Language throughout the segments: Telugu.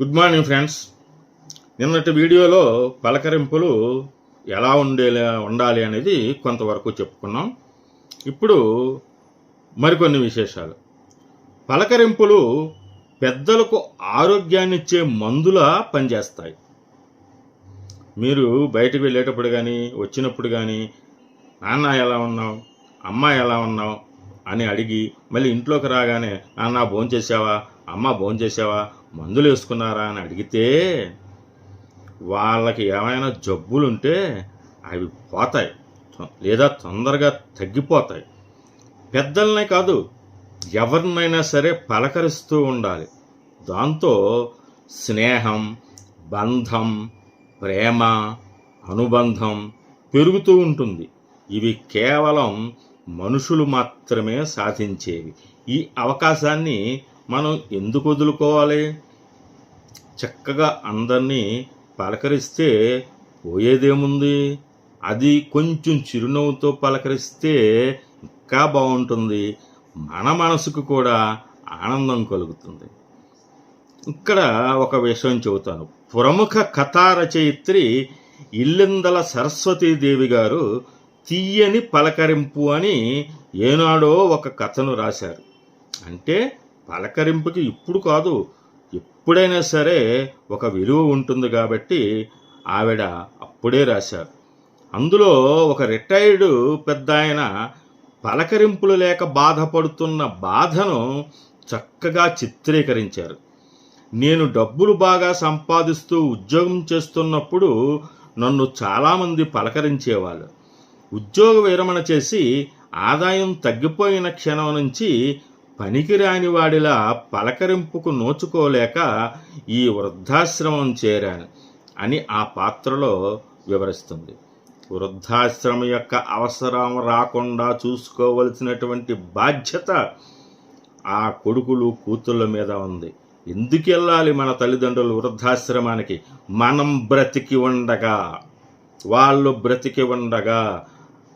గుడ్ మార్నింగ్ ఫ్రెండ్స్ నిన్నటి వీడియోలో పలకరింపులు ఎలా ఉండే ఉండాలి అనేది కొంతవరకు చెప్పుకున్నాం. ఇప్పుడు మరికొన్ని విశేషాలు. పలకరింపులు పెద్దలకు ఆరోగ్యాన్నిచ్చే మందులా పనిచేస్తాయి. మీరు బయటకు వెళ్ళేటప్పుడు కానీ వచ్చినప్పుడు కానీ నాన్న ఎలా ఉన్నావు? అమ్మ ఎలా ఉన్నావు? అని అడిగి మళ్ళీ ఇంట్లోకి రాగానే నాన్న భోంచేసావా అమ్మ భోంచేసావా మందులు వేసుకున్నారా అని అడిగితే వాళ్ళకి ఏమైనా జబ్బులుంటే అవి పోతాయి. లేదా తొందరగా తగ్గిపోతాయి. పెద్దలనే కాదు ఎవరినైనా సరే పలకరిస్తూ ఉండాలి. దాంతో స్నేహం బంధం ప్రేమ అనుబంధం పెరుగుతూ ఉంటుంది. ఇవి కేవలం మనుషులు మాత్రమే సాధించేవి. ఈ అవకాశాన్ని మనం ఎందుకు వదులుకోవాలి? చక్కగా అందరినీ పలకరిస్తే పోయేదేముంది? అది కొంచెం చిరునవ్వుతో పలకరిస్తే ఇంకా బాగుంటుంది మన మనసుకు కూడా ఆనందం కలుగుతుంది. ఇక్కడ ఒక విషయం చెబుతాను. ప్రముఖ కథా రచయిత్రి ఇల్లిందల సరస్వతీదేవి గారు తీయని పలకరింపు అని ఏనాడో ఒక కథను రాశారు. అంటే పలకరింపుకి ఇప్పుడు కాదు ఎప్పుడైనా సరే ఒక విలువ ఉంటుంది కాబట్టి ఆవిడ అప్పుడే రాశారు. అందులో ఒక రిటైర్డ్ పెద్ద ఆయన పలకరింపులు లేక బాధపడుతున్న బాధను చక్కగా చిత్రీకరించారు. నేను డబ్బులు బాగా సంపాదిస్తూ ఉద్యోగం చేస్తున్నప్పుడు నన్ను చాలామంది పలకరించేవాళ్ళు. ఉద్యోగ విరమణ చేసి ఆదాయం తగ్గిపోయిన క్షణం నుంచి పనికిరాని వాడిలా పలకరింపుకు నోచుకోలేక ఈ వృద్ధాశ్రమం చేరాను అని ఆ పాత్రలో వివరిస్తుంది. వృద్ధాశ్రమం యొక్క అవసరం రాకుండా చూసుకోవలసినటువంటి బాధ్యత ఆ కొడుకులు కూతుళ్ళ మీద ఉంది. ఎందుకు వెళ్ళాలి మన తల్లిదండ్రులు వృద్ధాశ్రమానికి? మనం బ్రతికి ఉండగా వాళ్ళు బ్రతికి ఉండగా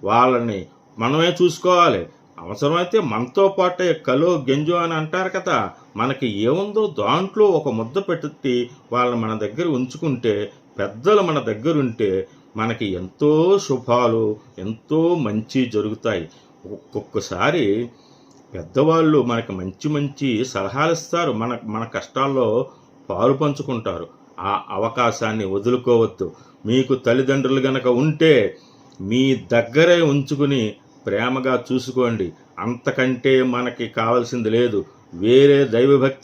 వాళ్ళని మనమే చూసుకోవాలి. అవసరమైతే మనతో పాటే కలో గెంజు అని అంటారు కదా. మనకి ఏముందో దాంట్లో ఒక ముద్ద పెట్టి వాళ్ళని మన దగ్గర ఉంచుకుంటే పెద్దలు మన దగ్గర ఉంటే మనకి ఎంతో శుభాలు ఎంతో మంచి జరుగుతాయి. ఒక్కొక్కసారి పెద్దవాళ్ళు మనకి మంచి మంచి సలహాలు ఇస్తారు. మన మన కష్టాల్లో పాలు పంచుకుంటారు. ఆ అవకాశాన్ని వదులుకోవద్దు. మీకు తల్లిదండ్రులు గనక ఉంటే మీ దగ్గరే ఉంచుకుని ప్రేమగా చూసుకోండి. అంతకంటే మనకి కావాల్సింది లేదు. వేరే దైవభక్తి